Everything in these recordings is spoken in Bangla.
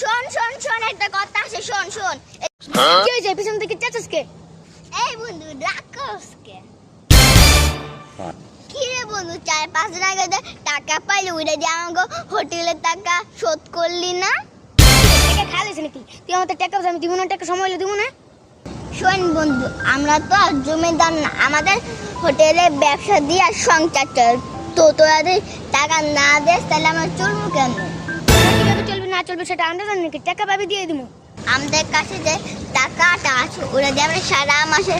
শোন শোন শোন একটা কথা আছে শোন শোন। কি হয়েছে পিছন থেকে চেঁচাস এই বন্ধু রাক্ষসকে কি? রে বন্ধু চার পাঁচ দিন আগে টাকা পাইলি ওইটা দিয়ে আমাকে হোটেলের টাকা শোধ করলি না? টাকা খাওয়া নাকি? তুই আমার টাকা আমি দিব না টাকা সময় দিব না? শোন বন্ধু আমরা তো আর জমিদার না আমাদের হোটেলে ব্যবসা দিয়ে আর সংসার চল। তো তোরা টাকা না দেস তাহলে আমরা চলবো কেন? চলবে না চলবে সেটা আন্দাজ জানি নাকি টাকা পাবি দিয়ে দিব। আমাদের কাছে যে টাকাটা আছে ওরা দিয়ে আমরা সারা মাসে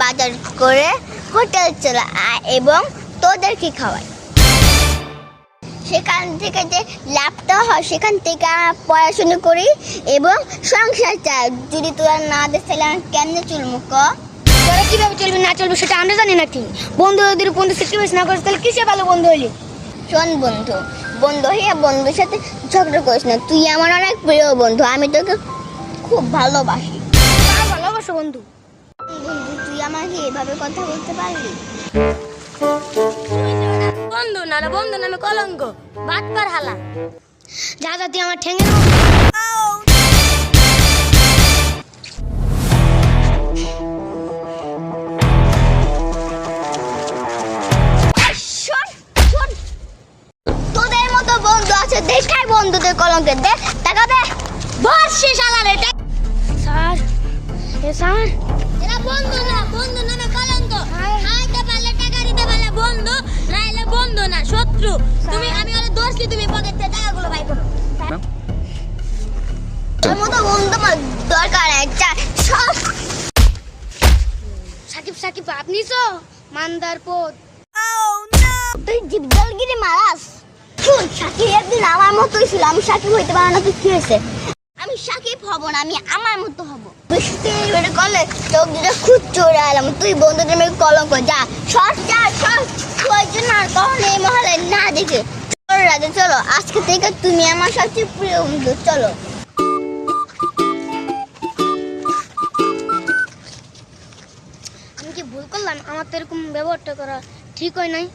বাজার করে হোটেল চলে এবং তোদেরকে খাওয়াই। সেখান থেকে যে লাভটা হয় সেখান থেকে আমরা পড়াশুনো করি এবং সংসার চাই যদি তোরা না দিস তাহলে আমরা কেমনে চলবো ক? তোরা কীভাবে চলবে না চলবে সেটা আমরা জানি নাকি বন্ধু যদি বন্ধু স্যাক্রিফাইস না করিস তাহলে কিসে ভালো বন্ধু হলি শোন বন্ধু বন্ধু হয়ে বন্ধুর সাথে ঝগড়া করিস না। তুই আমার অনেক প্রিয় বন্ধু আমি তোকে খুব ভালোবাসি। ভালোবাসো বন্ধু? বন্ধু তুই আমাকে এভাবে কথা বলতে পারবি বন্ধু না বন্ধু নামে কলঙ্ক বাদ পার হালা। যা যা তুই আমার ঠেঙে দেখাই বন্ধুদের কলঙ্কের দে টাকা দে। বস সে শালারে স্যার এ স্যার। এরা বন্ধু না বন্ধু নামে কলঙ্ক। খাইতে পারলে টাকা দিতে পারলে বন্ধু নাইলে বন্ধু না শত্রু। তুমি আমি হলে দোষী তুমি পকেট থেকে টাকাগুলো বাই করো। তোর মতো বন্ধু আমার দরকার সব। সাকিব সাকিব আপনি তো? মান্দার পথ তুই জিবদলগিরি মারাস। শুন সাকিব একদিন আমার মতোই ছিল। আমি সাকিব হইতে পারো না কি হয়েছে? আমি সাকিব হব না, আমি আমার মতো হব। এবারে করলে চোখ দুটো খুব চড়ে এলাম তুই বন্ধুদের মেয়ে কলঙ্ক, যা। সর যা সর তুই জন্য আর কখনো এই মহলে? না দেখে। চলো রাজা, চলো। আজকে থেকে তুমি আমার সবচেয়ে প্রিয় বন্ধু, চলো। আমি কি ভুল করলাম? আমার তো এরকম ব্যবহারটা করা ঠিক হয় নাই।